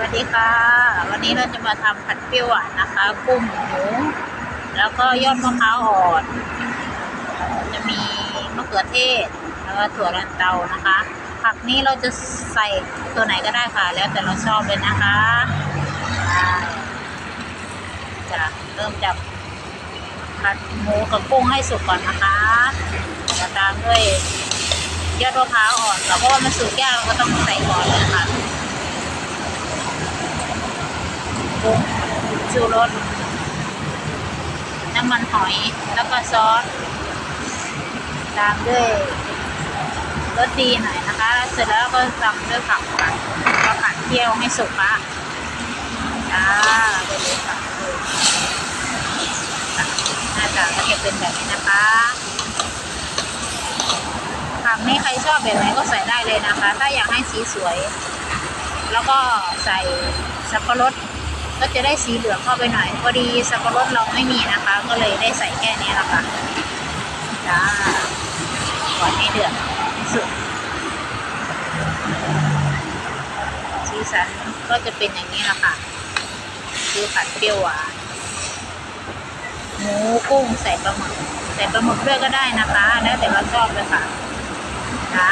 สวัสดีค่ะ วันนี้เราจะมาทำผัดเปรี้ยวหวานนะคะ กุ้งหมูแล้วก็ยอดมะพร้าวอ่อน จะมีมะเขือเทศ แล้วก็ถั่วลันเตานะคะ ผักนี้เราจะใส่ตัวไหนก็ได้ค่ะ แล้วแต่เราชอบเลยนะคะจะเริ่มจากผัดหมูกับกุ้งให้สุกก่อนนะคะจะตามด้วยยอดมะพร้าวอ่อนแต่เพราะว่ามันสุกยากเราก็ต้องใส่ก่อนเลยค่ะ กุ้ งชูรส น้ำมันหอย แล้วก็ซอส ตามด้วยรสดีหน่อยนะคะ เสร็จแล้วก็ตามด้วยผักค่ะก็ผัดเคี่ยวให้สุกค่ะจ้าไปเลยค่ะหน้าตาก็จะเป็นแบบนี้นะคะผักนี้ใครชอบแบบไหนก็ใส่ได้เลยนะคะ ถ้าอยากให้สีสวย แล้วก็ใส่สับปะรด ก็จะได้สีเหลืองเข้าไปหน่อยพอดีสับปะรดเราไม่มีนะคะ ก็เลยได้ใส่แค่นี้ละค่ะจ้าก่อนให้เดือดให้สุดสีสันก็จะเป็นอย่างนี้แหละค่ะ คือผัดเปรี้ยวหวานหมูกุ้งใส่ปลาหมึกใส่ปลาหมึกด้วยก็ได้นะคะ แล้วแต่เราชอบเลยค่ะจ้า